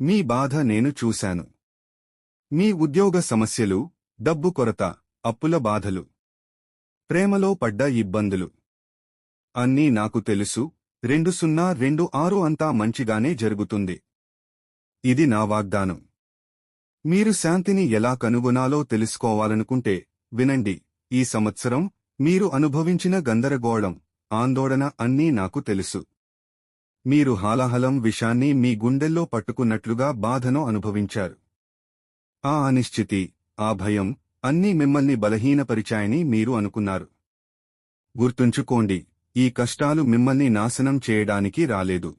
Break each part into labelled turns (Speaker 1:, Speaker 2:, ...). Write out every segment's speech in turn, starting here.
Speaker 1: మీ బాధ నేను చూశాను. మీ ఉద్యోగ సమస్యలు డబ్బు కొరత అప్పుల బాధలు. ప్రేమలో పడ్డ ఇబ్బందులు. అన్నీ నాకు తెలుసు రెండు సున్నా రెండు ఆరు అంతా మంచిగానే జరుగుతుంది. ఇది నా వాగ్దానం. మీరు శాంతిని ఎలా కనుగొనాలో తెలుసుకోవాలనుకుంటే వినండి ఈ సంవత్సరం మీరు అనుభవించిన గందరగోళం ఆందోళన అన్నీ నాకు తెలుసు. మీరు హాలాహలం విషాన్ని మీ గుండెల్లో పట్టుకున్నట్లుగా బాధను అనుభవించారు. ఆ అనిశ్చితి ఆ భయం అన్నీ మిమ్మల్ని బలహీనపరిచాయని మీరు అనుకున్నారు. గుర్తుంచుకోండి ఈ కష్టాలు మిమ్మల్ని నాశనం చేయడానికి రాలేదు.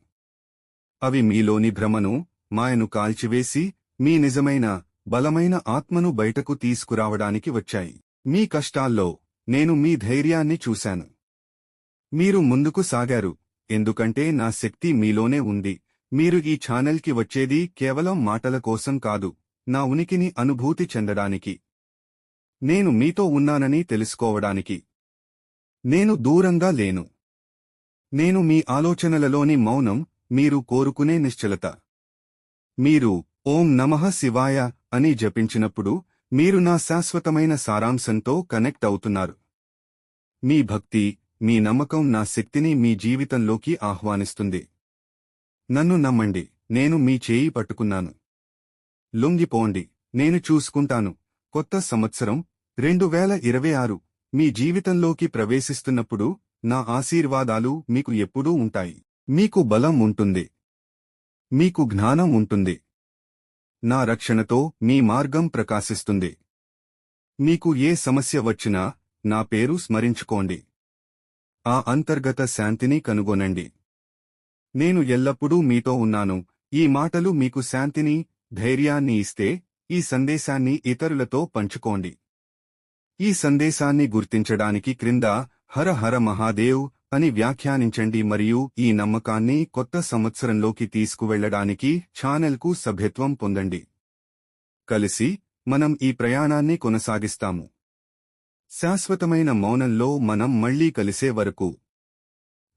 Speaker 1: అవి మీలోని భ్రమను మాయను కాల్చివేసి మీ నిజమైన బలమైన ఆత్మను బయటకు తీసుకురావడానికి వచ్చాయి. మీ కష్టాల్లో నేను మీ ధైర్యాన్ని చూశాను. మీరు ముందుకు సాగారు. ఎందుకంటే నా శక్తి మీలోనే ఉంది. మీరు ఈ ఛానల్కి వచ్చేది కేవలం మాటల కోసం కాదు నా ఉనికిని అనుభూతి చెందడానికి. నేను మీతో ఉన్నానని తెలుసుకోవడానికి. నేను దూరంగా లేను. నేను మీ ఆలోచనలలోని మౌనం మీరు కోరుకునే నిశ్చలత. మీరు ఓం నమః శివాయ అని జపించినప్పుడు మీరు నా శాశ్వతమైన సారాంశంతో కనెక్ట్ అవుతున్నారు. మీ భక్తి మీ నమ్మకం నా శక్తిని మీ జీవితంలోకి ఆహ్వానిస్తుంది. నన్ను నమ్మండి నేను మీ చేయి పట్టుకున్నాను. లొంగిపోండి నేను చూసుకుంటాను. కొత్త సంవత్సరం రెండు వేల ఇరవై ఆరు మీ జీవితంలోకి ప్రవేశిస్తున్నప్పుడు నా ఆశీర్వాదాలు మీకు ఎప్పుడూ ఉంటాయి. మీకు బలం ఉంటుంది. మీకు జ్ఞానం ఉంటుంది. నా రక్షణతో మీ మార్గం ప్రకాశిస్తుంది. మీకు ఏ సమస్య వచ్చినా నా పేరు స్మరించుకోండి. ఆ అంతర్గత శాంతిని కనుగొనండి. నేను ఎల్లప్పుడూ మీతో ఉన్నాను. ఈ మాటలు మీకు శాంతిని ధైర్యాన్ని ఇస్తే ఈ సందేశాన్ని ఇతరులతో పంచుకోండి. ఈ సందేశాన్ని గుర్తించడానికి క్రింద హర హర మహాదేవ్ అని వ్యాఖ్యానించండి మరియు ఈ నమ్మకాన్ని కొత్త సంవత్సరంలోకి తీసుకువెళ్ళడానికి ఛానల్కు సభ్యత్వం పొందండి. కలిసి మనం ఈ ప్రయాణాన్ని కొనసాగిస్తాము. శాశ్వతమైన మౌనంలో మనం మళ్ళీ కలిసే వరకు.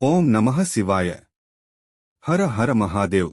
Speaker 1: ఓం నమః శివాయ. హర హర మహాదేవ్.